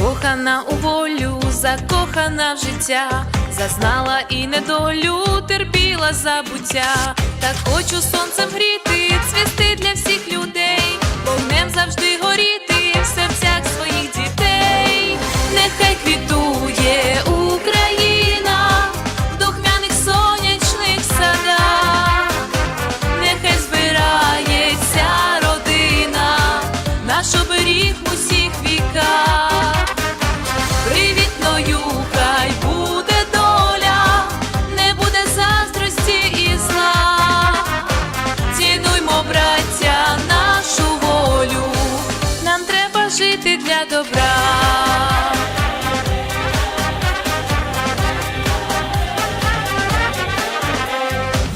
у волю, закохана в життя, зазнала і недолю, терпіла забуття. Так хочу сонцем гріти, цвісти для всіх людей, вогнем завжди горіти в серцях своїх дітей. Нехай квітує Україна в духмяних сонячних садах. Нехай збирається родина, наш оберіг усіх віках. Добра.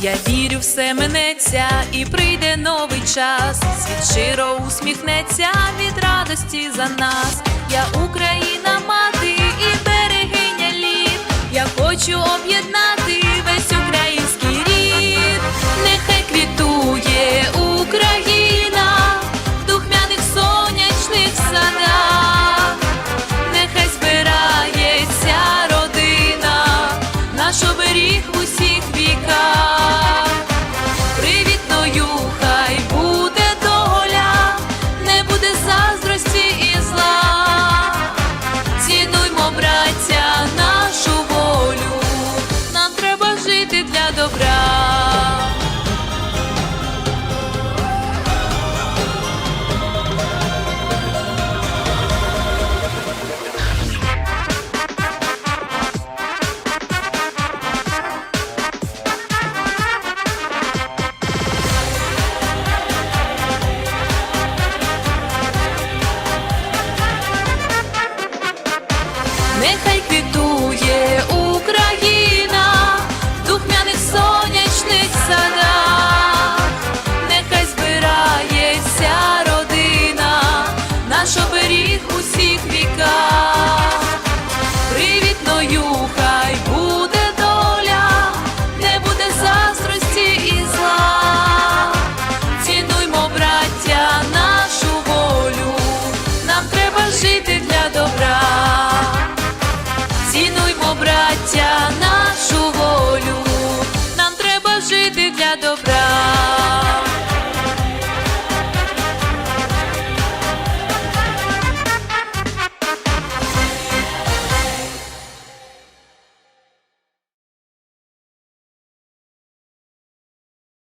Я вірю, все минеться і прийде новий час. Світ широ усміхнеться від радості за нас. Я Україна, хай буде